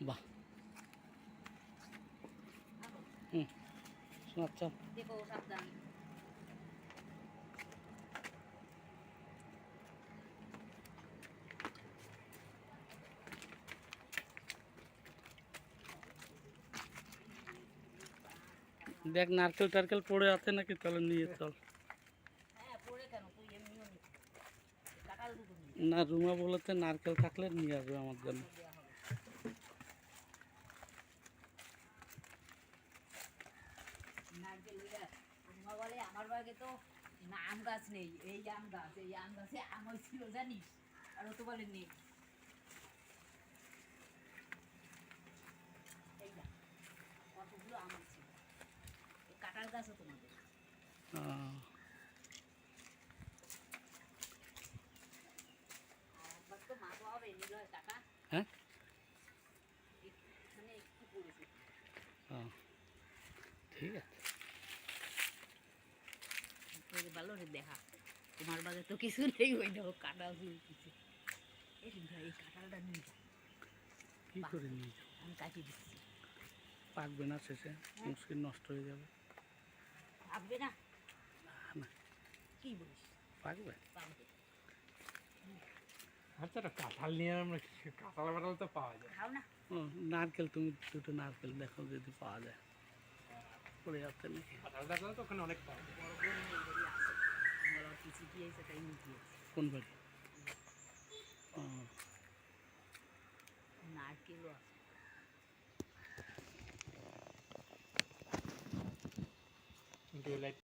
বাহ হুম আচ্ছা দেখো সাবধান। দেখ নারকেল টারকেল পড়ে আছে নাকি? তাহলে নিয়ে চল। হ্যাঁ না রুমা বলেছে নারকেল থাকলে নিয়ে আসবে আমার জন্য। দেওয়া হবে নারকেল বলে আমার বাগে তো আম গাছ নেই এই আম গাছ এই আম গাছে আম হয়েছিল জানিস? আর ও তো বলে নেই। এই যা কতগুলো আম ছিল এই কাঁঠাল গাছও তোমাদের। তো মা বাবা নিল টাকা হ্যাঁ? এখানে একটু পড়েছে। ঠিক আছে। রে দেখা তোমার বাগে তো কিছু নেই ওই দেখো কাঁঠাল কিছু এই ভাই নিয়ে যা। কি করে নিয়ে যাও আমি কাটিয়ে দিচ্ছি। পাকবে না শেষে মুশকিল নষ্ট হয়ে যাবে। পাকবে না? কি বলিস? পাকবে? পাকবে। আচ্ছা কাঁঠাল নিয়ে আমরা কি- কাঁঠাল বাটাল তো পাওয়া যায়। খাও না। ও নারকেল তুমি দুটো নারকেল দেখো যদি পাওয়া যায়। পড়ে যাচ্ছে নাকি? কাঁঠাল তো ওখানে অনেক পাওয়া যায়। কোন বাড়ি ও নারকেলও আছে কিন্তু এই লাইট